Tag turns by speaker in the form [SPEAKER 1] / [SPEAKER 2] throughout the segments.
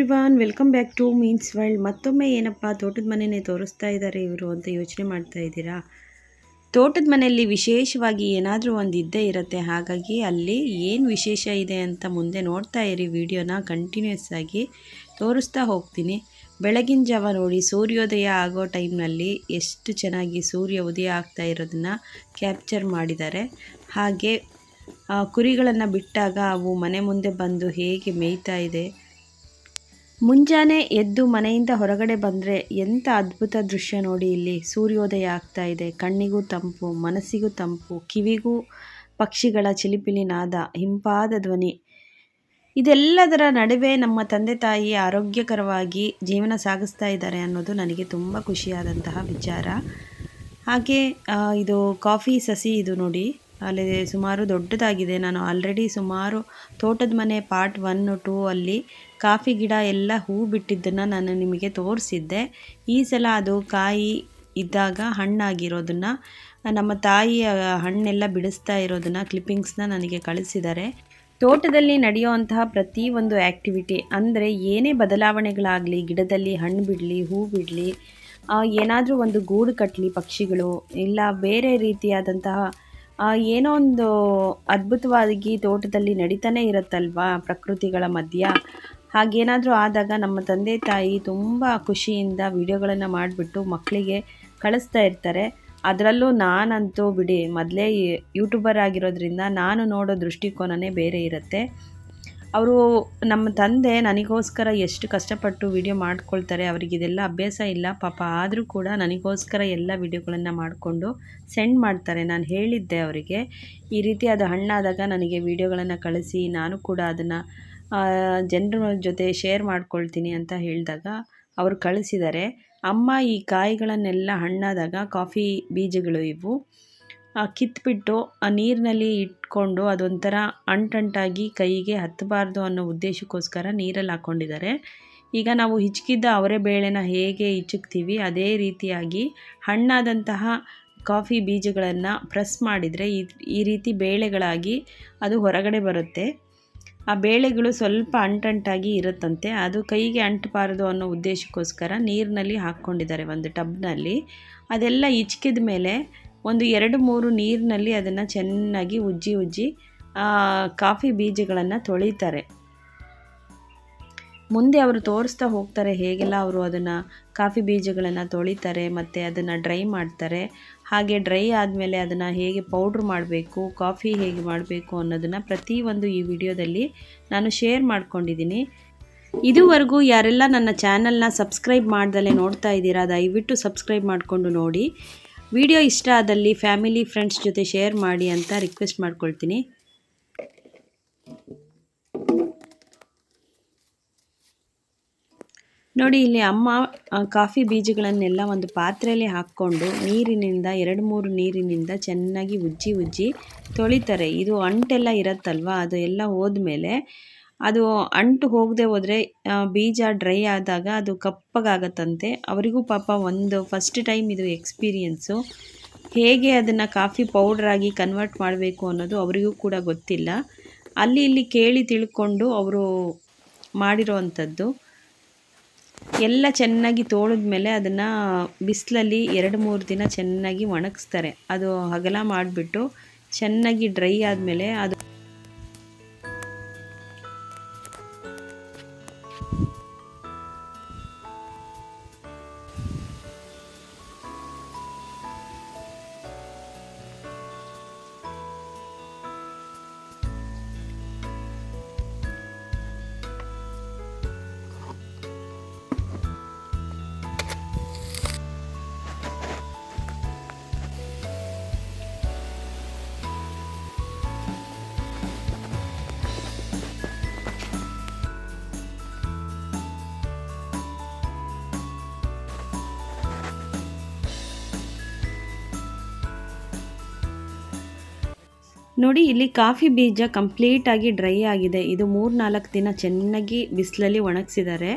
[SPEAKER 1] Everyone, welcome back to means world. ಮತ್ತೊಮ್ಮೆ ಏನಪ್ಪ, ತೋಟದ ಮನೆಯೇ ತೋರಿಸ್ತಾ ಇದ್ದಾರೆ ಇವರು ಅಂತ ಯೋಚನೆ ಮಾಡ್ತಾ ಇದ್ದೀರಾ? ತೋಟದ ಮನೆಯಲ್ಲಿ ವಿಶೇಷವಾಗಿ ಏನಾದರೂ ಒಂದು ಇದ್ದೇ ಇರುತ್ತೆ. ಹಾಗಾಗಿ ಅಲ್ಲಿ ಏನು ವಿಶೇಷ ಇದೆ ಅಂತ ಮುಂದೆ ನೋಡ್ತಾ ಇರಿ. ವಿಡಿಯೋನ ಕಂಟಿನ್ಯೂಸ್ ಆಗಿ ತೋರಿಸ್ತಾ ಹೋಗ್ತೀನಿ. ಬೆಳಗಿನ ಜಾವ ನೋಡಿ, ಸೂರ್ಯೋದಯ ಆಗೋ ಟೈಮ್ನಲ್ಲಿ ಎಷ್ಟು ಚೆನ್ನಾಗಿ ಸೂರ್ಯ ಉದಯ ಆಗ್ತಾ ಇರೋದನ್ನು ಕ್ಯಾಪ್ಚರ್ ಮಾಡಿದ್ದಾರೆ. ಹಾಗೆ ಕುರಿಗಳನ್ನು ಬಿಟ್ಟಾಗ ಅವು ಮನೆ ಮುಂದೆ ಬಂದು ಹೇಗೆ ಮೇಯ್ತಾ ಇದೆ ಮುಂಜಾನೆ ಎದ್ದು ಮನೆಯಿಂದ ಹೊರಗಡೆ ಬಂದರೆ ಎಂಥ ಅದ್ಭುತ ದೃಶ್ಯ ನೋಡಿ ಇಲ್ಲಿ. ಸೂರ್ಯೋದಯ ಆಗ್ತಾ ಇದೆ. ಕಣ್ಣಿಗೂ ತಂಪು, ಮನಸ್ಸಿಗೂ ತಂಪು, ಕಿವಿಗೂ ಪಕ್ಷಿಗಳ ಚಿಲಿಪಿಲಿ ನಾದ, ಹಿಂಪಾದ ಧ್ವನಿ. ಇದೆಲ್ಲದರ ನಡುವೆ ನಮ್ಮ ತಂದೆ ತಾಯಿ ಆರೋಗ್ಯಕರವಾಗಿ ಜೀವನ ಸಾಗಿಸ್ತಾ ಇದ್ದಾರೆ ಅನ್ನೋದು ನನಗೆ ತುಂಬ ಖುಷಿಯಾದಂತಹ ವಿಚಾರ. ಹಾಗೆ ಇದು ಕಾಫಿ ಸಸಿ ಇದು ನೋಡಿ. ಅಲ್ಲಿ ಸುಮಾರು ದೊಡ್ಡದಾಗಿದೆ. ನಾನು ಆಲ್ರೆಡಿ ಸುಮಾರು ತೋಟದ ಮನೆ ಪಾರ್ಟ್ ಒನ್ ಟೂ ಅಲ್ಲಿ ಕಾಫಿ ಗಿಡ ಎಲ್ಲ ಹೂ ಬಿಟ್ಟಿದ್ದನ್ನು ನಾನು ನಿಮಗೆ ತೋರಿಸಿದ್ದೆ. ಈ ಸಲ ಅದು ಕಾಯಿ ಇದ್ದಾಗ ಹಣ್ಣಾಗಿರೋದನ್ನು, ನಮ್ಮ ತಾಯಿಯ ಹಣ್ಣೆಲ್ಲ ಬಿಡಿಸ್ತಾ ಇರೋದನ್ನು ಕ್ಲಿಪ್ಪಿಂಗ್ಸ್ನ ನನಗೆ ಕಳಿಸಿದ್ದಾರೆ. ತೋಟದಲ್ಲಿ ನಡೆಯುವಂತಹ ಪ್ರತಿ ಒಂದು ಆ್ಯಕ್ಟಿವಿಟಿ ಅಂದರೆ ಏನೇ ಬದಲಾವಣೆಗಳಾಗಲಿ, ಗಿಡದಲ್ಲಿ ಹಣ್ಣು ಬಿಡಲಿ, ಹೂ ಬಿಡಲಿ ಏನಾದರೂ ಒಂದು ಗೂಡು ಕಟ್ಟಲಿ ಪಕ್ಷಿಗಳು, ಇಲ್ಲ ಬೇರೆ ರೀತಿಯಾದಂತಹ ಏನೋ ಒಂದು ಅದ್ಭುತವಾಗಿ ತೋಟದಲ್ಲಿ ನಡೀತಾನೆ ಇರುತ್ತಲ್ವಾ ಪ್ರಕೃತಿಗಳ ಮಧ್ಯ? ಹಾಗೇನಾದರೂ ಆದಾಗ ನಮ್ಮ ತಂದೆ ತಾಯಿ ತುಂಬ ಖುಷಿಯಿಂದ ವಿಡಿಯೋಗಳನ್ನು ಮಾಡಿಬಿಟ್ಟು ಮಕ್ಕಳಿಗೆ ಕಳಿಸ್ತಾ ಇರ್ತಾರೆ. ಅದರಲ್ಲೂ ನಾನಂತೂ ಬಿಡಿ, ಮೊದಲೇ ಯೂಟ್ಯೂಬರ್ ಆಗಿರೋದ್ರಿಂದ ನಾನು ನೋಡೋ ದೃಷ್ಟಿಕೋನನೇ ಬೇರೆ ಇರುತ್ತೆ. ಅವರು ನಮ್ಮ ತಂದೆ ನನಗೋಸ್ಕರ ಎಷ್ಟು ಕಷ್ಟಪಟ್ಟು ವಿಡಿಯೋ ಮಾಡ್ಕೊಳ್ತಾರೆ, ಅವರಿಗೆ ಇದೆಲ್ಲ ಅಭ್ಯಾಸ ಇಲ್ಲ. ಪಾಪ ಆದರೂ ಕೂಡ ನನಗೋಸ್ಕರ ಎಲ್ಲ ವಿಡಿಯೋಗಳನ್ನು ಮಾಡಿಕೊಂಡು ಸೆಂಡ್ ಮಾಡ್ತಾರೆ. ನಾನು ಹೇಳಿದ್ದೆ ಅವರಿಗೆ, ಈ ರೀತಿ ಅದು ಹಣ್ಣಾದಾಗ ನನಗೆ ವಿಡಿಯೋಗಳನ್ನು ಕಳಿಸಿ, ನಾನು ಕೂಡ ಅದನ್ನು ಜನರ ಜೊತೆ ಶೇರ್ ಮಾಡ್ಕೊಳ್ತೀನಿ ಅಂತ ಹೇಳಿದಾಗ ಅವರು ಕಳಿಸಿದ್ದಾರೆ. ಅಮ್ಮ ಈ ಕಾಯಿಗಳನ್ನೆಲ್ಲ ಹಣ್ಣಾದಾಗ ಕಾಫಿ ಬೀಜಗಳು ಇವು. ಕಿತ್ಬಿಟ್ಟು ಆ ನೀರಿನಲ್ಲಿ ಇಟ್ಕೊಂಡು ಅದೊಂಥರ ಅಂಟಂಟಾಗಿ ಕೈಗೆ ಹತ್ತಬಾರ್ದು ಅನ್ನೋ ಉದ್ದೇಶಕ್ಕೋಸ್ಕರ ನೀರಲ್ಲಿ ಹಾಕ್ಕೊಂಡಿದ್ದಾರೆ. ಈಗ ನಾವು ಹಿಚ್ಕಿದ್ದ ಅವರೆ ಬೇಳೆನ ಹೇಗೆ ಹಿಚುಕ್ತೀವಿ ಅದೇ ರೀತಿಯಾಗಿ ಹಣ್ಣಾದಂತಹ ಕಾಫಿ ಬೀಜಗಳನ್ನು ಪ್ರೆಸ್ ಮಾಡಿದರೆ ಈ ಈ ರೀತಿ ಬೇಳೆಗಳಾಗಿ ಅದು ಹೊರಗಡೆ ಬರುತ್ತೆ. ಆ ಬೇಳೆಗಳು ಸ್ವಲ್ಪ ಅಂಟಂಟಾಗಿ ಇರುತ್ತಂತೆ, ಅದು ಕೈಗೆ ಅಂಟಬಾರದು ಅನ್ನೋ ಉದ್ದೇಶಕ್ಕೋಸ್ಕರ ನೀರಿನಲ್ಲಿ ಹಾಕ್ಕೊಂಡಿದ್ದಾರೆ ಒಂದು ಟಬ್ನಲ್ಲಿ. ಅದೆಲ್ಲ ಹಿಚ್ಕಿದ ಮೇಲೆ ಒಂದು ಎರಡು ಮೂರು ನೀರಿನಲ್ಲಿ ಅದನ್ನು ಚೆನ್ನಾಗಿ ಉಜ್ಜಿ ಉಜ್ಜಿ ಕಾಫಿ ಬೀಜಗಳನ್ನು ತೊಳಿತಾರೆ. ಮುಂದೆ ಅವರು ತೋರಿಸ್ತಾ ಹೋಗ್ತಾರೆ ಹೇಗೆಲ್ಲ ಅವರು ಅದನ್ನು ಕಾಫಿ ಬೀಜಗಳನ್ನು ತೊಳಿತಾರೆ ಮತ್ತು ಅದನ್ನು ಡ್ರೈ ಮಾಡ್ತಾರೆ. ಹಾಗೆ ಡ್ರೈ ಆದಮೇಲೆ ಅದನ್ನು ಹೇಗೆ ಪೌಡ್ರ್ ಮಾಡಬೇಕು, ಕಾಫಿ ಹೇಗೆ ಮಾಡಬೇಕು ಅನ್ನೋದನ್ನು ಪ್ರತಿಯೊಂದು ಈ ವಿಡಿಯೋದಲ್ಲಿ ನಾನು ಶೇರ್ ಮಾಡ್ಕೊಂಡಿದ್ದೀನಿ. ಇದುವರೆಗೂ ಯಾರೆಲ್ಲ ನನ್ನ ಚಾನಲ್ನ ಸಬ್ಸ್ಕ್ರೈಬ್ ಮಾಡ್ದಲೇ ನೋಡ್ತಾ ಇದ್ದೀರಾ, ದಯವಿಟ್ಟು ಸಬ್ಸ್ಕ್ರೈಬ್ ಮಾಡಿಕೊಂಡು ನೋಡಿ. ವಿಡಿಯೋ ಇಷ್ಟ ಆದಲ್ಲಿ ಫ್ಯಾಮಿಲಿ ಫ್ರೆಂಡ್ಸ್ ಜೊತೆ ಶೇರ್ ಮಾಡಿ ಅಂತ ರಿಕ್ವೆಸ್ಟ್ ಮಾಡ್ಕೊಳ್ತೀನಿ. ನೋಡಿ, ಇಲ್ಲಿ ಅಮ್ಮ ಕಾಫಿ ಬೀಜಗಳನ್ನೆಲ್ಲ ಒಂದು ಪಾತ್ರೆಯಲ್ಲಿ ಹಾಕ್ಕೊಂಡು ನೀರಿನಿಂದ, ಎರಡು ಮೂರು ನೀರಿನಿಂದ ಚೆನ್ನಾಗಿ ಉಜ್ಜಿ ಉಜ್ಜಿ ತೊಳಿತಾರೆ. ಇದು ಅಂಟೆಲ್ಲ ಇರುತ್ತಲ್ವ? ಅದು ಎಲ್ಲ ಹೋದ್ಮೇಲೆ ಅದು ಅಂಟು ಹೋಗದೆ ಹೋದರೆ ಬೀಜ ಡ್ರೈ ಆದಾಗ ಅದು ಕಪ್ಪಗಾಗತ್ತಂತೆ. ಅವರಿಗೂ ಪಾಪ ಒಂದು ಫಸ್ಟ್ ಟೈಮ್ ಇದು ಎಕ್ಸ್ಪೀರಿಯೆನ್ಸು ಹೇಗೆ ಅದನ್ನು ಕಾಫಿ ಪೌಡ್ರಾಗಿ ಕನ್ವರ್ಟ್ ಮಾಡಬೇಕು ಅನ್ನೋದು ಅವರಿಗೂ ಕೂಡ ಗೊತ್ತಿಲ್ಲ. ಅಲ್ಲಿ ಇಲ್ಲಿ ಕೇಳಿ ತಿಳ್ಕೊಂಡು ಅವರು ಮಾಡಿರೋ ಅಂಥದ್ದು ಎಲ್ಲ ಚೆನ್ನಾಗಿ ತೋಳಿದ ಮೇಲೆ ಅದನ್ನು ಬಿಸಿಲಲ್ಲಿ ಎರಡು ಮೂರು ದಿನ ಚೆನ್ನಾಗಿ ಒಣಗಿಸ್ತಾರೆ. ಅದು ಹಗಲ ಮಾಡಿಬಿಟ್ಟು ಚೆನ್ನಾಗಿ ಡ್ರೈ ಆದಮೇಲೆ ಅದು ನೋಡಿ, ಇಲ್ಲಿ ಕಾಫಿ ಬೀಜ ಕಂಪ್ಲೀಟಾಗಿ ಡ್ರೈ ಆಗಿದೆ. ಇದು ಮೂರು ನಾಲ್ಕು ದಿನ ಚೆನ್ನಾಗಿ ಬಿಸಿಲಲ್ಲಿ ಒಣಗಿಸಿದ್ದಾರೆ.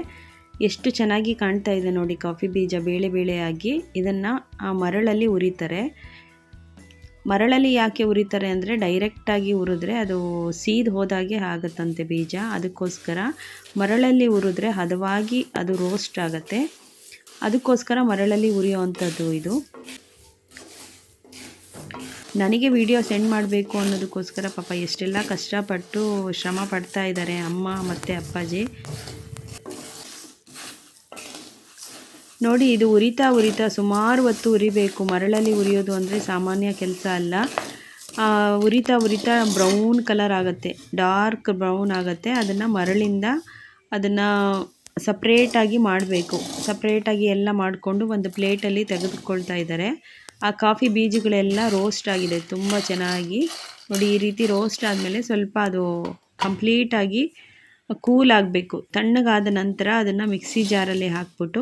[SPEAKER 1] ಎಷ್ಟು ಚೆನ್ನಾಗಿ ಕಾಣ್ತಾ ಇದೆ ನೋಡಿ ಕಾಫಿ ಬೀಜ ಬೇಳೆ ಬೇಳೆಯಾಗಿ. ಇದನ್ನು ಆ ಮರಳಲ್ಲಿ ಉರಿತಾರೆ. ಮರಳಲ್ಲಿ ಯಾಕೆ ಉರಿತಾರೆ ಅಂದರೆ ಡೈರೆಕ್ಟಾಗಿ ಉರಿದ್ರೆ ಅದು ಸೀದ್ ಹೋದಾಗೆ ಆಗುತ್ತಂತೆ ಬೀಜ. ಅದಕ್ಕೋಸ್ಕರ ಮರಳಲ್ಲಿ ಉರಿದ್ರೆ ಹದವಾಗಿ ಅದು ರೋಸ್ಟ್ ಆಗುತ್ತೆ. ಅದಕ್ಕೋಸ್ಕರ ಮರಳಲ್ಲಿ ಉರಿಯುವಂಥದ್ದು ಇದು. ನನಗೆ ವಿಡಿಯೋ ಸೆಂಡ್ ಮಾಡಬೇಕು ಅನ್ನೋದಕ್ಕೋಸ್ಕರ ಪಾಪ ಎಷ್ಟೆಲ್ಲ ಕಷ್ಟಪಟ್ಟು ಶ್ರಮ ಪಡ್ತಾ ಇದ್ದಾರೆ ಅಮ್ಮ ಮತ್ತು ಅಪ್ಪಾಜಿ. ನೋಡಿ, ಇದು ಉರಿತಾ ಉರಿತಾ ಸುಮಾರು ಹೊತ್ತು ಉರಿಬೇಕು. ಮರಳಲ್ಲಿ ಉರಿಯೋದು ಅಂದರೆ ಸಾಮಾನ್ಯ ಕೆಲಸ ಅಲ್ಲ. ಉರಿತಾ ಉರಿತಾ ಬ್ರೌನ್ ಕಲರ್ ಆಗುತ್ತೆ. ಡಾರ್ಕ್ ಬ್ರೌನ್ ಆಗುತ್ತೆ. ಅದನ್ನು ಮರಳಿಂದ ಅದನ್ನು ಸಪ್ರೇಟಾಗಿ ಮಾಡಬೇಕು. ಸಪ್ರೇಟಾಗಿ ಎಲ್ಲ ಮಾಡಿಕೊಂಡು ಒಂದು ಪ್ಲೇಟಲ್ಲಿ ತೆಗೆದುಕೊಳ್ತಾ ಇದ್ದಾರೆ. ಆ ಕಾಫಿ ಬೀಜಗಳೆಲ್ಲ ರೋಸ್ಟ್ ಆಗಿದೆ, ತುಂಬ ಚೆನ್ನಾಗಿ. ನೋಡಿ, ಈ ರೀತಿ ರೋಸ್ಟ್ ಆದಮೇಲೆ ಸ್ವಲ್ಪ ಅದು ಕಂಪ್ಲೀಟಾಗಿ ಕೂಲ್ ಆಗಬೇಕು. ತಣ್ಣಗಾದ ನಂತರ ಅದನ್ನು ಮಿಕ್ಸಿ ಜಾರಲ್ಲಿ ಹಾಕ್ಬಿಟ್ಟು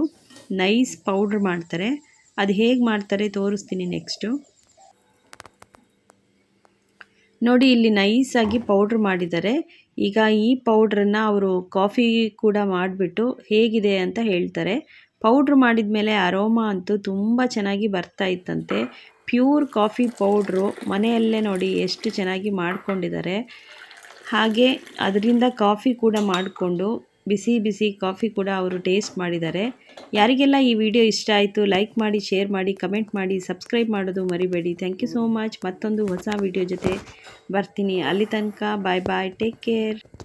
[SPEAKER 1] ನೈಸ್ ಪೌಡ್ರ್ ಮಾಡ್ತಾರೆ. ಅದು ಹೇಗೆ ಮಾಡ್ತಾರೆ ತೋರಿಸ್ತೀನಿ ನೆಕ್ಸ್ಟು ನೋಡಿ, ಇಲ್ಲಿ ನೈಸಾಗಿ ಪೌಡ್ರ್ ಮಾಡಿದ್ದಾರೆ. ಈಗ ಈ ಪೌಡ್ರನ್ನು ಅವರು ಕಾಫಿ ಕೂಡ ಮಾಡಿಬಿಟ್ಟು ಹೇಗಿದೆ ಅಂತ ಹೇಳ್ತಾರೆ. ಪೌಡ್ರ್ ಮಾಡಿದ ಮೇಲೆ ಅರೋಮಾ ಅಂತೂ ತುಂಬ ಚೆನ್ನಾಗಿ ಬರ್ತಾ ಇತ್ತಂತೆ. ಪ್ಯೂರ್ ಕಾಫಿ ಪೌಡ್ರು ಮನೆಯಲ್ಲೇ ನೋಡಿ ಎಷ್ಟು ಚೆನ್ನಾಗಿ ಮಾಡ್ಕೊಂಡಿದ್ದಾರೆ. ಹಾಗೆ ಅದರಿಂದ ಕಾಫಿ ಕೂಡ ಮಾಡಿಕೊಂಡು ಬಿಸಿ ಬಿಸಿ ಕಾಫಿ ಕೂಡ ಅವರು ಟೇಸ್ಟ್ ಮಾಡಿದ್ದಾರೆ. ಯಾರಿಗೆಲ್ಲ ಈ ವಿಡಿಯೋ ಇಷ್ಟ ಆಯಿತು ಲೈಕ್ ಮಾಡಿ, ಶೇರ್ ಮಾಡಿ, ಕಮೆಂಟ್ ಮಾಡಿ, ಸಬ್ಸ್ಕ್ರೈಬ್ ಮಾಡೋದು ಮರಿಬೇಡಿ. Thank you so much. ಮತ್ತೊಂದು ಹೊಸ ವಿಡಿಯೋ ಜೊತೆ ಬರ್ತೀನಿ. ಅಲ್ಲಿ ತನಕ ಬಾಯ್ ಬಾಯ್. Take care.